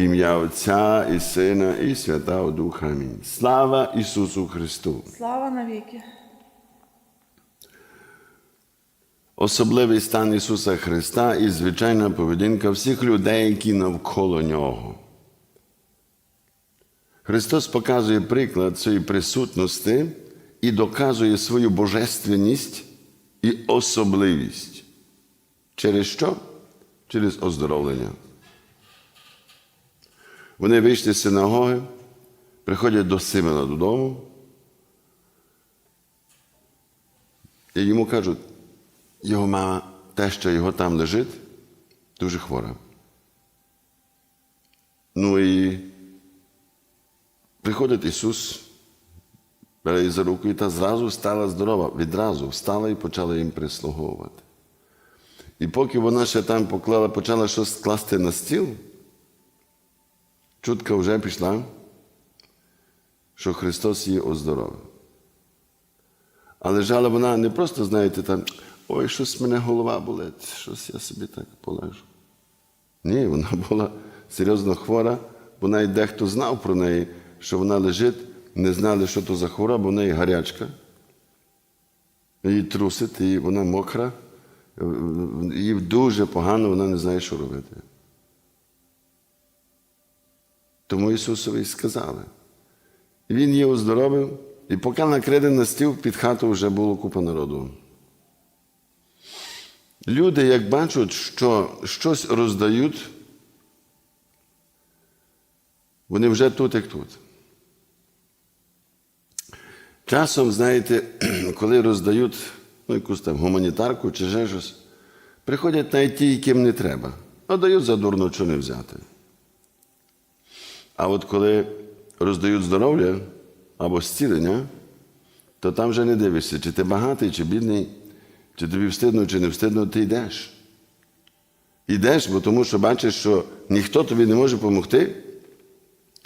Ім'я Отця і Сина, і Святого Духа. Амінь. Слава Ісусу Христу! Слава навіки. Особливий стан Ісуса Христа і звичайна поведінка всіх людей, які навколо Нього. Христос показує приклад цієї присутності і доказує свою божественність і особливість. Через що? Через оздоровлення. Вони вийшли з синагоги, приходять до Симона додому, і йому кажуть, його мама, те, що його там лежить, дуже хвора. Ну і приходить Ісус, бере її за руку, і та зразу стала здорова, відразу встала і почала їм прислуговувати. І поки вона ще там поклала, почала щось класти на стіл, чутка вже пішла, що Христос її оздоровив. А лежала вона не просто, знаєте, там, ой, щось мене голова болить, щось я собі так полежу. Ні, вона була серйозно хвора, бо навіть дехто знав про неї, що вона лежить, не знали, що то за хвороба, бо в неї гарячка. Її трусить, і вона мокра, їй дуже погано, вона не знає, що робити. Тому Ісусові сказали. Він її оздоровив, і поки накрили на стіл, під хату вже було купа народу. Люди, як бачать, що щось роздають, вони вже тут, як тут. Часом, знаєте, коли роздають ну, якусь там гуманітарку чи ще щось, приходять навіть ті, яким не треба, а дають за дурно, що не взяти. А от коли роздають здоров'я або зцілення, то там вже не дивишся, чи ти багатий, чи бідний, чи тобі встидно, чи не встидно, ти йдеш. Йдеш, бо тому що бачиш, що ніхто тобі не може допомогти.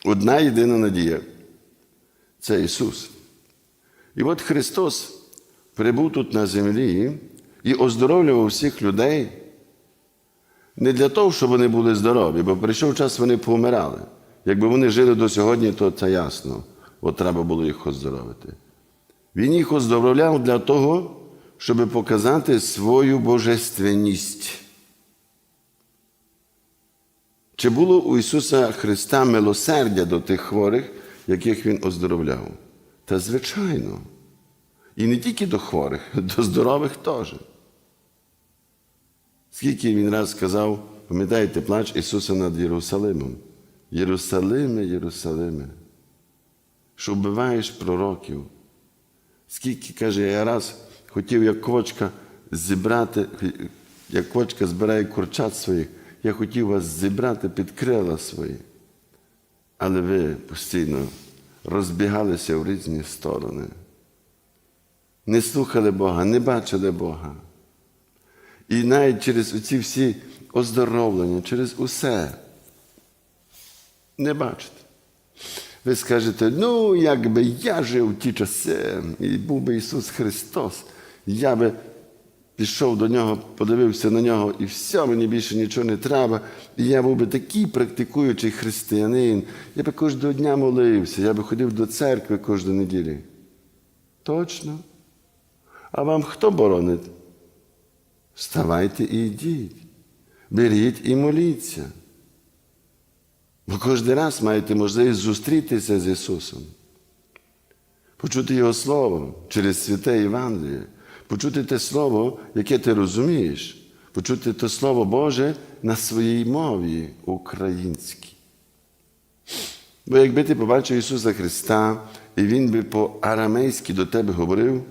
Одна єдина надія це Ісус. І от Христос прибув тут на землі і оздоровлював всіх людей не для того, щоб вони були здорові, бо прийшов час, вони помирали. Якби вони жили до сьогодні, то це ясно, от треба було їх оздоровити. Він їх оздоровляв для того, щоб показати свою божественність. Чи було у Ісуса Христа милосердя до тих хворих, яких Він оздоровляв? Та звичайно. І не тільки до хворих, до здорових теж. Скільки він раз сказав, пам'ятаєте, плач Ісуса над Єрусалимом. Єрусалиме, Єрусалиме, що вбиваєш пророків. Скільки, каже, я раз хотів, як квочка зібрати, як квочка збирає курчат своїх, я хотів вас зібрати під крила свої. Але ви постійно розбігалися в різні сторони. Не слухали Бога, не бачили Бога. І навіть через ці всі оздоровлення, через усе не бачите. Ви скажете, ну, якби я жив в ті часи, і був би Ісус Христос, я би пішов до нього, подивився на нього, і все, мені більше нічого не треба. І я був би такий практикуючий християнин, я би кожного дня молився, я би ходив до церкви кожної неділі. Точно. А вам хто боронить? Вставайте і йдіть. Беріть і моліться. Бо кожен раз маєте можливість зустрітися з Ісусом, почути Його Слово через святе Євангеліє, почути те Слово, яке ти розумієш, почути те Слово Боже на своїй мові українській. Бо якби ти побачив Ісуса Христа, і Він би по-арамейськи до тебе говорив,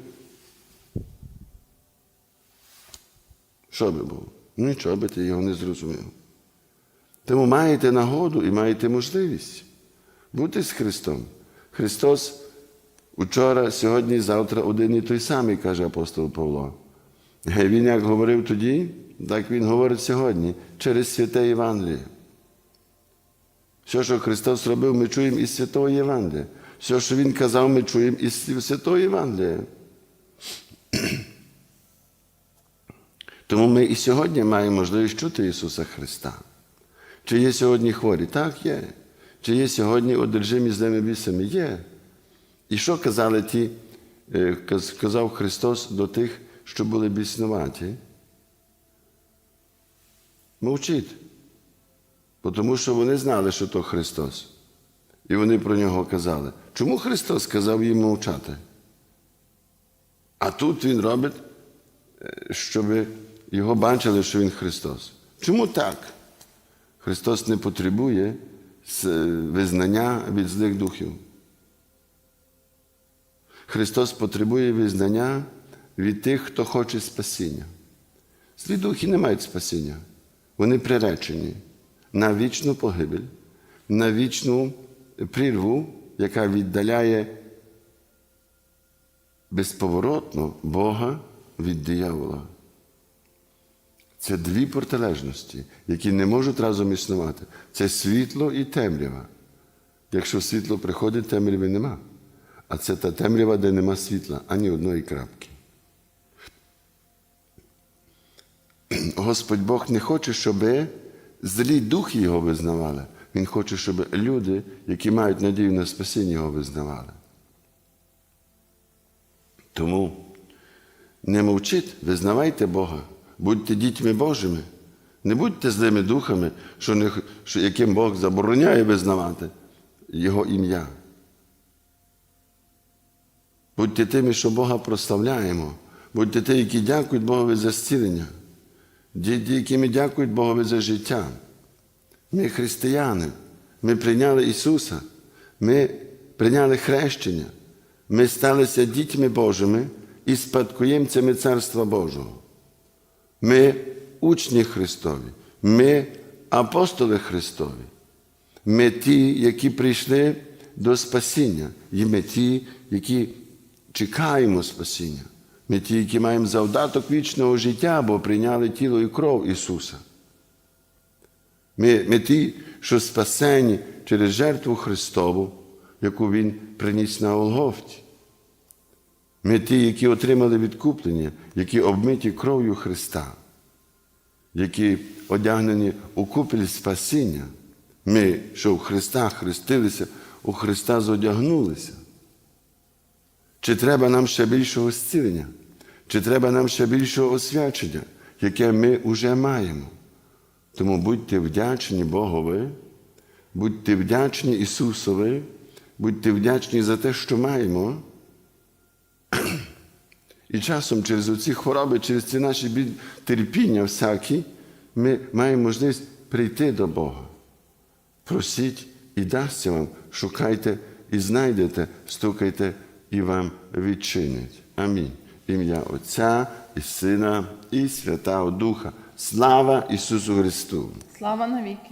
що би було? Нічого би ти його не зрозумів. Тому маєте нагоду і маєте можливість бути з Христом. Христос учора, сьогодні, завтра один і той самий, каже апостол Павло. Він як говорив тоді, так Він говорить сьогодні через святе Євангеліє. Все, що Христос робив, ми чуємо із Святого Євангелія. Все, що Він казав, ми чуємо із Святого Євангелія. Тому ми і сьогодні маємо можливість чути Ісуса Христа. Чи є сьогодні хворі? Так, є. Чи є сьогодні одержимі злими бісами? Є. І що казали ті, е, казав Христос до тих, що були біснуваті? Мовчіть. Тому що вони знали, що то Христос. І вони про нього казали. Чому Христос сказав їм мовчати? А тут Він робить, е, щоб його бачили, що Він Христос. Чому так? Христос не потребує визнання від злих духів. Христос потребує визнання від тих, хто хоче спасіння. Злі духи не мають спасіння. Вони приречені на вічну погибель, на вічну прірву, яка віддаляє безповоротно Бога від диявола. Це дві протилежності, які не можуть разом існувати. Це світло і темрява. Якщо світло приходить, темряви нема. А це та темрява, де нема світла, ані одної крапки. Господь Бог не хоче, щоб злі духи його визнавали. Він хоче, щоб люди, які мають надію на спасіння, його визнавали. Тому не мовчіть, визнавайте Бога, будьте дітьми Божими, не будьте злими духами, що не, що, яким Бог забороняє визнавати Його ім'я. Будьте тими, що Бога прославляємо, будьте ті, які дякують Богові за зцілення, ті, якими дякують Богові за життя. Ми християни, ми прийняли Ісуса, ми прийняли хрещення, ми сталися дітьми Божими і спадкоємцями Царства Божого. Ми учні Христові, ми апостоли Христові. Ми ті, які прийшли до спасіння, і ми ті, які чекаємо спасіння. Ми ті, які маємо завдаток вічного життя, бо прийняли тіло і кров Ісуса. Ми, ми ті, що спасені через жертву Христову, яку Він приніс на Голгофті. Ми ті, які отримали відкуплення, які обмиті кров'ю Христа, які одягнені у купель спасіння. Ми, що у Христа хрестилися, у Христа зодягнулися. Чи треба нам ще більшого зцілення? Чи треба нам ще більшого освячення, яке ми вже маємо? Тому будьте вдячні Богові, будьте вдячні Ісусові, будьте вдячні за те, що маємо. І часом через оці хвороби, через ці наші біль- терпіння всякі, ми маємо можливість прийти до Бога. Просіть і дасться вам, шукайте і знайдете, стукайте і вам відчинять. Амінь. Ім'я Отця і Сина, і Святого Духа. Слава Ісусу Христу! Слава навіки.